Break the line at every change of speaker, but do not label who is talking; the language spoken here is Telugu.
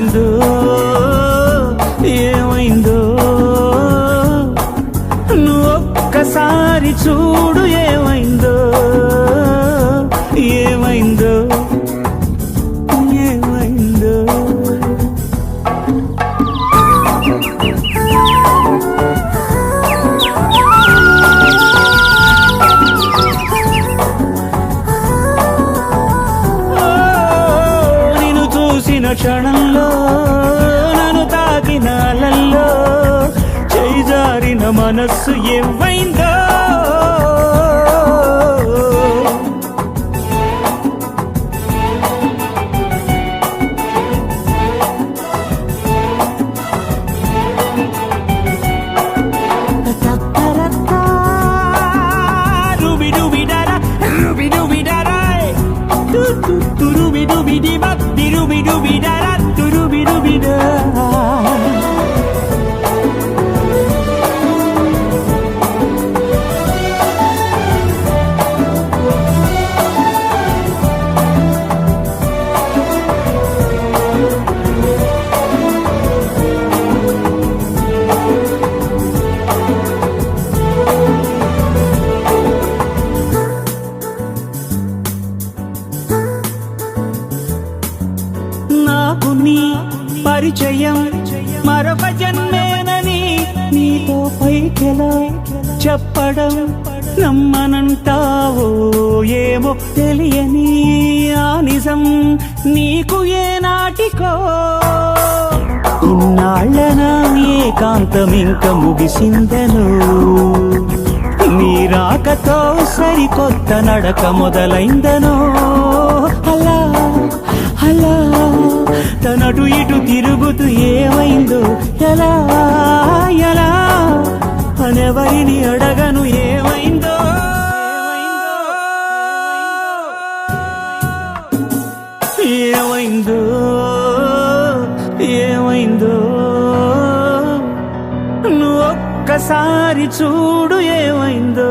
ఏమైందో? ఏమైందో? నువ్వు ఒక్కసారి చూడు చూసిన క్షణంలో నన్ను తాకిన చేజారిన చేయి జారిన మనస్సు ఏవైందో నీ పరిచయం మరొక జన్మేనని నీతో పైకెలా చెప్పడం నమ్మనంటావో ఏమో తెలియని ఆ నిజం నీకు ఏ నాటికో ఇన్నాళ్ళన ఏకాంతం ఇంక ముగిసిందను? నీ రాకతో సరికొత్త నడక మొదలైందనో? తనటు ఇటు తిరుగుతూ ఏమైందో? ఎలా? ఎలా? అనెవరిని అడగను ఏమైందో? ఏమైందో? ఏమైందో? నువ్వు ఒక్కసారి చూడు ఏమైందో?